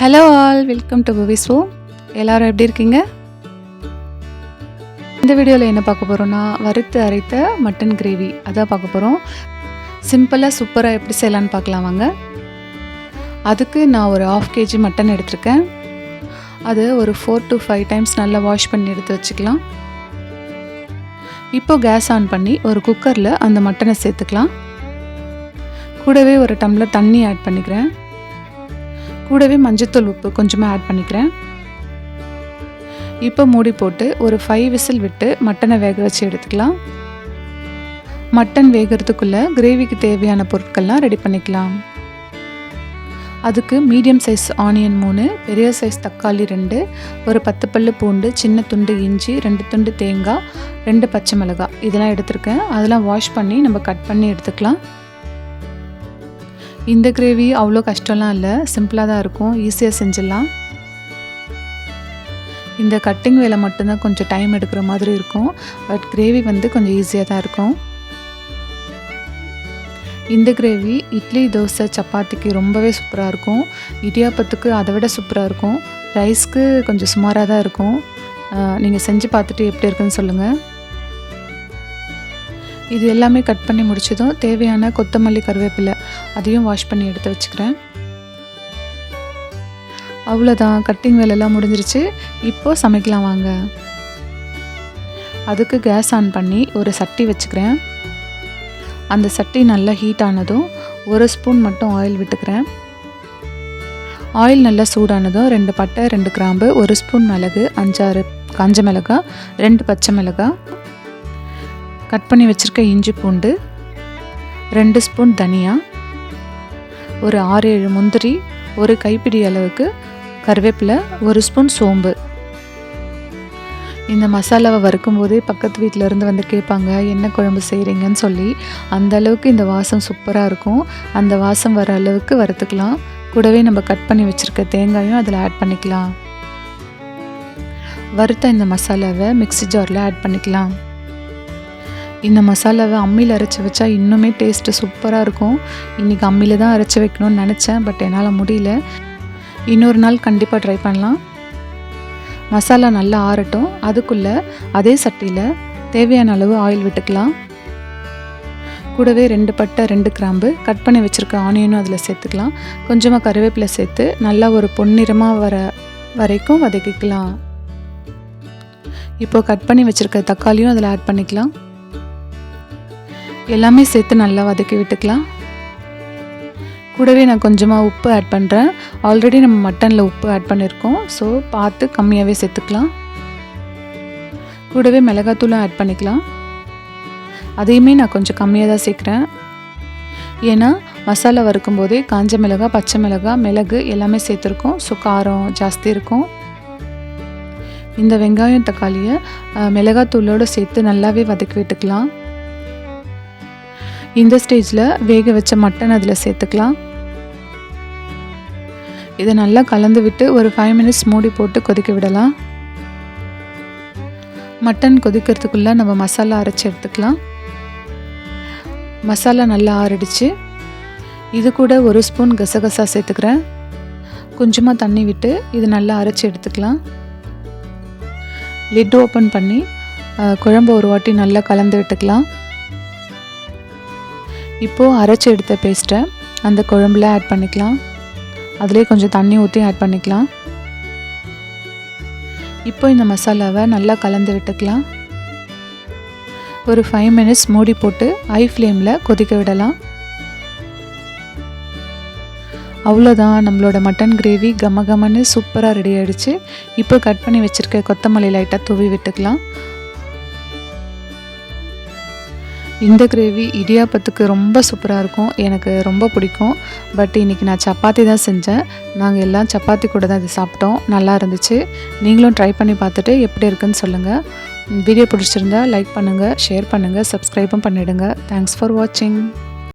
Hello all welcome to புவிஸ்வோ எல்லாரும் எப்படி இருக்கீங்க? இந்த வீடியோவில் என்ன பார்க்க போகிறோன்னா வறுத்து அரைத்த மட்டன் கிரேவி அதான் பார்க்க போகிறோம் சிம்பிளாக சூப்பராக எப்படி செய்யலான்னு பார்க்கலாம் வாங்க. அதுக்கு நான் ஒரு ஆஃப் கேஜி மட்டன் எடுத்திருக்கேன். அது ஒரு ஃபோர் டு ஃபைவ் டைம்ஸ் நல்லா வாஷ் பண்ணி எடுத்து வச்சுக்கலாம். இப்போ கேஸ் ஆன் பண்ணி ஒரு குக்கரில் அந்த மட்டனை சேர்த்துக்கலாம். கூடவே ஒரு டம்ளர் தண்ணி ஆட் பண்ணிக்கிறேன். கூடவே மஞ்சத்தூள் உப்பு கொஞ்சமாக ஆட் பண்ணிக்கிறேன். இப்போ மூடி போட்டு ஒரு ஃபைவ் விசில் விட்டு மட்டனை வேக வச்சு எடுத்துக்கலாம். மட்டன் வேகிறதுக்குள்ளே கிரேவிக்கு தேவையான பொருட்கள்லாம் ரெடி பண்ணிக்கலாம். அதுக்கு மீடியம் சைஸ் ஆனியன் மூணு பெரிய சைஸ் தக்காளி ரெண்டு ஒரு பத்து பல்லு பூண்டு சின்ன துண்டு இஞ்சி ரெண்டு துண்டு தேங்காய் ரெண்டு பச்சை மிளகாய். இதெல்லாம் எடுத்திருக்கேன். அதெல்லாம் வாஷ் பண்ணி நம்ம கட் பண்ணி எடுத்துக்கலாம். இந்த கிரேவி அவ்வளோ கஷ்டம்லாம் இல்லை. சிம்பிளாக தான் இருக்கும். ஈஸியாக செஞ்சிடலாம். இந்த கட்டிங் வேலை மட்டும்தான் கொஞ்சம் டைம் எடுக்கிற மாதிரி இருக்கும். பட் கிரேவி வந்து கொஞ்சம் ஈஸியாக தான் இருக்கும். இந்த கிரேவி இட்லி தோசை சப்பாத்திக்கு ரொம்பவே சூப்பராக இருக்கும். இடியாப்பத்துக்கு அதை விட சூப்பராக இருக்கும். ரைஸ்க்கு கொஞ்சம் சுமாராக தான் இருக்கும். நீங்கள் செஞ்சு பார்த்துட்டு எப்படி இருக்குன்னு சொல்லுங்கள் இது எல்லாமே கட் பண்ணி முடிச்சதும் தேவையான கொத்தமல்லி கருவேப்பிலை அதையும் வாஷ் பண்ணி எடுத்து வச்சுக்கிறேன். அவ்வளோதான் கட்டிங் வேலையெல்லாம் முடிஞ்சிருச்சு. இப்போது சமைக்கலாம் வாங்க. அதுக்கு கேஸ் ஆன் பண்ணி ஒரு சட்டி வச்சுக்கிறேன். அந்த சட்டி நல்லா ஹீட் ஆனதும் ஒரு ஸ்பூன் மட்டும் ஆயில் விட்டுக்கிறேன். ஆயில் நல்லா சூடானதும் ரெண்டு பட்டை ரெண்டு கிராம்பு ஒரு ஸ்பூன் மிளகு அஞ்சாறு காஞ்ச மிளகாய் ரெண்டு பச்சை மிளகாய் கட் பண்ணி வச்சுருக்க இஞ்சி பூண்டு ரெண்டு ஸ்பூன் தனியா ஒரு ஆறு ஏழு முந்திரி ஒரு கைப்பிடி அளவுக்கு கருவேப்பிலை ஒரு ஸ்பூன் சோம்பு. இந்த மசாலாவை வறுக்கும் போதே பக்கத்து வீட்டில் இருந்து வந்து கேட்பாங்க என்ன குழம்பு செய்கிறீங்கன்னு சொல்லி. அந்த அளவுக்கு இந்த வாசம் சூப்பராக இருக்கும். அந்த வாசம் வர அளவுக்கு வறுத்துக்கலாம். கூடவே நம்ம கட் பண்ணி வச்சுருக்க தேங்காயும் அதில் ஆட் பண்ணிக்கலாம். வறுத்த இந்த மசாலாவை மிக்ஸி ஜாரில் ஆட் பண்ணிக்கலாம். இந்த மசாலாவை அம்மியில் அரைச்சி வச்சா இன்னுமே டேஸ்ட்டு சூப்பராக இருக்கும். இன்றைக்கி அம்மியில் தான் அரைச்சி வைக்கணும்னு நினச்சேன் பட் என்னால் முடியல. இன்னொரு நாள் கண்டிப்பாக ட்ரை பண்ணலாம். மசாலா நல்லா ஆறட்டும். அதுக்குள்ளே அதே சட்டியில் தேவையான அளவு ஆயில் விட்டுக்கலாம். கூடவே ரெண்டு பட்டை ரெண்டு கிராம்பு கட் பண்ணி வச்சுருக்க ஆனியனும் அதில் சேர்த்துக்கலாம். கொஞ்சமாக கருவேப்பிலை சேர்த்து நல்லா ஒரு பொன்னிறமாக வர வரைக்கும் வதக்கிக்கலாம். இப்போது கட் பண்ணி வச்சுருக்க தக்காளியும் அதில் ஆட் பண்ணிக்கலாம். எல்லாமே சேர்த்து நல்லா வதக்கி விட்டுக்கலாம். கூடவே நான் கொஞ்சமாக உப்பு ஆட் பண்ணுறேன் ஆல்ரெடி நம்ம மட்டனில் உப்பு ஆட் பண்ணியிருக்கோம் ஸோ பார்த்து கம்மியாகவே சேர்த்துக்கலாம். கூடவே மிளகாத்தூளும் ஆட் பண்ணிக்கலாம். அதையுமே நான் கொஞ்சம் கம்மியாக தான் சேர்க்குறேன். ஏன்னா மசாலா வறுக்கும் போதே காஞ்ச மிளகா பச்சை மிளகா மிளகு எல்லாமே சேர்த்துருக்கோம். ஸோ காரம் ஜாஸ்தி இருக்கும். இந்த வெங்காயம் தக்காளியை மிளகாத்தூளோடு சேர்த்து நல்லாவே வதக்கி விட்டுக்கலாம். இந்த ஸ்டேஜில் வேக வச்ச மட்டன் அதில் சேர்த்துக்கலாம். இதை நல்லா கலந்து விட்டு ஒரு ஃபைவ் மினிட்ஸ் மூடி போட்டு கொதிக்க விடலாம். மட்டன் கொதிக்கிறதுக்குள்ளே நம்ம மசாலா அரைச்சி எடுத்துக்கலாம். மசாலா நல்லா ஆறிடுச்சு. இது கூட ஒரு ஸ்பூன் கசகசா சேர்த்துக்கிறேன். கொஞ்சமாக தண்ணி விட்டு இது நல்லா அரைச்சி எடுத்துக்கலாம். லிட் ஓப்பன் பண்ணி குழம்பு ஒரு வாட்டி நல்லா கலந்து விட்டுக்கலாம். இப்போது அரைச்சி எடுத்த பேஸ்ட்டை அந்த குழம்புல ஆட் பண்ணிக்கலாம். அதிலே கொஞ்சம் தண்ணி ஊற்றி ஆட் பண்ணிக்கலாம். இப்போ இந்த மசாலாவை நல்லா கலந்து விட்டுக்கலாம். ஒரு ஃபைவ் மினிட்ஸ் மூடி போட்டு ஐ ஃப்ளேமில் கொதிக்க விடலாம். அவ்வளோதான் நம்மளோட மட்டன் கிரேவி கம கமன்னு சூப்பராக ரெடி ஆகிடுச்சு இப்போ கட் பண்ணி வச்சுருக்க கொத்தமல்லி லைட்டாக தூவி விட்டுக்கலாம். இந்த கிரேவி இடியாப்பத்துக்கு ரொம்ப சூப்பராக இருக்கும். எனக்கு ரொம்ப பிடிக்கும். பட் இன்றைக்கி நான் சப்பாத்தி தான் செஞ்சேன். நாங்கள் எல்லாம் சப்பாத்தி கூட தான் இது சாப்பிட்டோம். நல்லா இருந்துச்சு. நீங்களும் ட்ரை பண்ணி பார்த்துட்டு எப்படி இருக்குன்னு சொல்லுங்கள் வீடியோ பிடிச்சிருந்தா லைக் பண்ணுங்கள் ஷேர் பண்ணுங்கள் சப்ஸ்கிரைபும் பண்ணிவிடுங்க தேங்க்ஸ் ஃபார் வாட்சிங்